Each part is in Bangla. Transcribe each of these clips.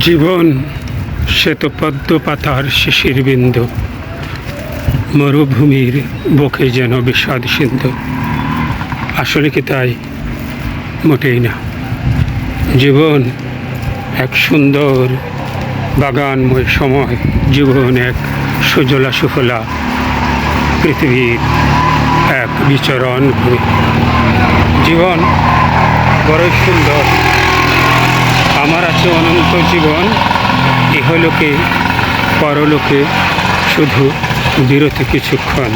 জীবন শ্বেতপদ্ম পাতার শিশির বিন্দু। মরুভূমির বুকে যেন বিষাদ সিন্ধু। আসলে কি তাই? মোটেই না। জীবন এক সুন্দর, বাগানময় সময়। জীবন এক সুজলা সুফলা। পৃথিবীর এক বিচরণ জীবন বড়ই সুন্দর। আছে অনন্ত জীবন, ইহলোকে, পরলোকে শুধু বিরতি কিছুক্ষণ।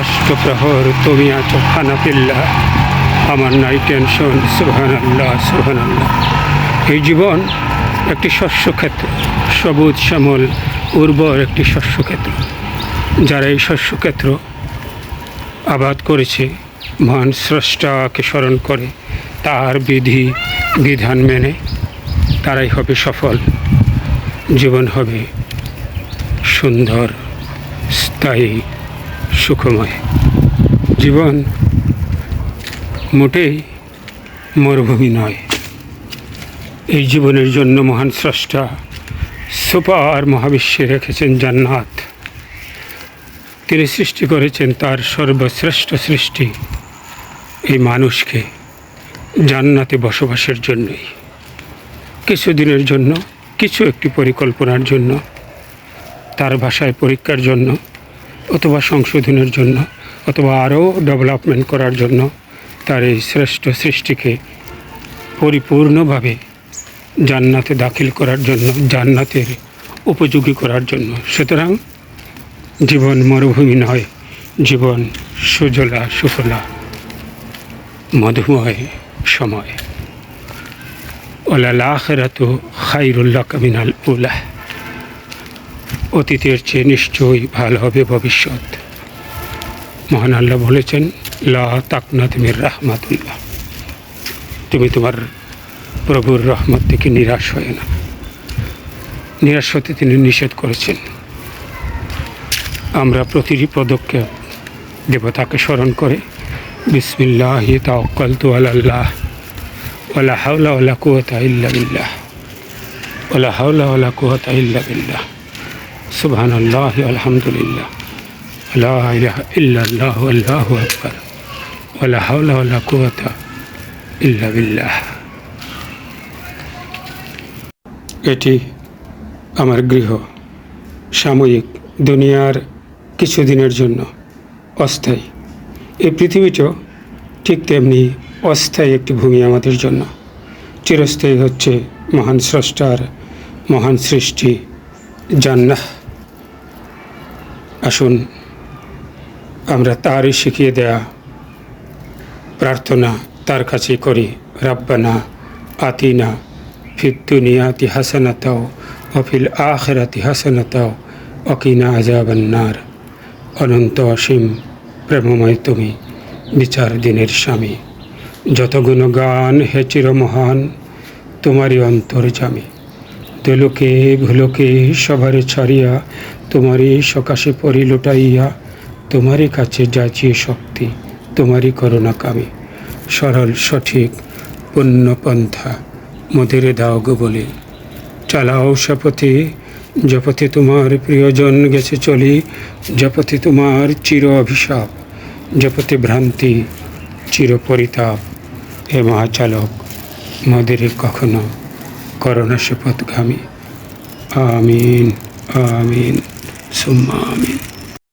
অষ্টপ্রহর তুমি আছো খানা পিল্লা আমার নাই টেনশন সুহান আল্লাহ আল্লাহ এই জীবন একটি শস্যক্ষেত্র, সবুজ, শ্যামল, উর্বর একটি শস্যক্ষেত্র, যারা এই শস্যক্ষেত্র আবাদ করেছে, মহান স্রষ্টাকে স্মরণ করে, তার বিধি, বিধান মেনে তারাই হবে সফল। জীবন হবে সুন্দর, স্থায়ী, সুখময়। জীবন মোটেই মরুভূমি নয়। এই জীবনের জন্য মহান স্রষ্টা সুপার মহাবিশ্বে রেখেছেন জান্নাত। তিনি সৃষ্টি করেছেন তার সর্বশ্রেষ্ঠ সৃষ্টি এই মানুষকে জান্নাতে বসবাসের জন্যই। কিছুদিনের জন্য, কিছু একটি পরিকল্পনার জন্য, তার ভাষায় পরীক্ষার জন্য, অথবা সংশোধনের জন্য, অথবা আরও ডেভেলপমেন্ট করার জন্য তার এই শ্রেষ্ঠ সৃষ্টিকে পরিপূর্ণভাবে জান্নাতে দাখিল করার জন্য, জান্নাতের উপযোগী করার জন্য। সুতরাং জীবন মরুভূমি নয়, জীবন সুজলা সুফলা, মধুময় সময়। খাইরুল্লাহ কামিনাল অতীতের চেয়ে নিশ্চয়ই ভালো হবে ভবিষ্যৎ। মহান আল্লাহ বলেছেন, লা তাকনাত মির রাহমাতুল্লাহ। তুমি তোমার প্রভুর রহমত থেকে নিরাশ হয় না। নিরাশ হতে তিনি নিষেধ করেছেন। আমরা প্রতিটি পদক্ষেপ দেবতাকে স্মরণ করে, বিসমিল্লাহ তাওয়াক্কাল তু আল্লাহ ওলা হাওলা ওলা কুয়াতা ইল্লা বিল্লাহ ওলা হাওলা ওলা কুয়াতা ইল্লা বিল্লাহ সুবহান আল্লাহ আলহামদুলিল্লাহ লা ইলাহা ইল্লাল্লাহ আল্লাহু আকবার ওলা হাওলা ওলা কুয়াতা ইল্লা বিল্লাহ এটি আমার গৃহ, সাময়িক দুনিয়ার কিছুদিনের জন্য অস্থায়ী। এই পৃথিবীটাও ঠিক তেমনি অস্থায়ী একটি ভূমি আমাদের জন্য। চিরস্থায়ী হচ্ছে মহান স্রষ্টার, মহান সৃষ্টি, জান্নাহ। আসুন, আমরা তারই শিখিয়ে দেয়া প্রার্থনা তার কাছে করি। রাব্বানা আতিনা ফিদ দুনিয়াতি হাসানাতাও অফিল আখেরাতি হাসানাতাও অকিনা আজাবান্নার অনন্ত অসীম, প্রেমময় তুমি বিচার দিনের স্বামী। যত গুণগান হে চিরমহান, তোমারই অন্তর্জামী দোলকে ভুলোকে সবারে ছাড়িয়া, তোমারই সকাশে পরি লুটাইয়া, তোমারই কাছে যাচিয়ে শক্তি, তোমারই করুণা কামে। সরল, সঠিক পুণ্যপন্থা মধুরে দাও গো বলে। চালাও শপথে, জপথে তোমার প্রিয়জন গেছে চলি, জপথে তোমার চির অভিশাপ, জপথে ভ্রান্তি চির এ মহাচালক মোদের কখনো করোনা শপথগামী। আমিন আমিন সুম্মা আমিন।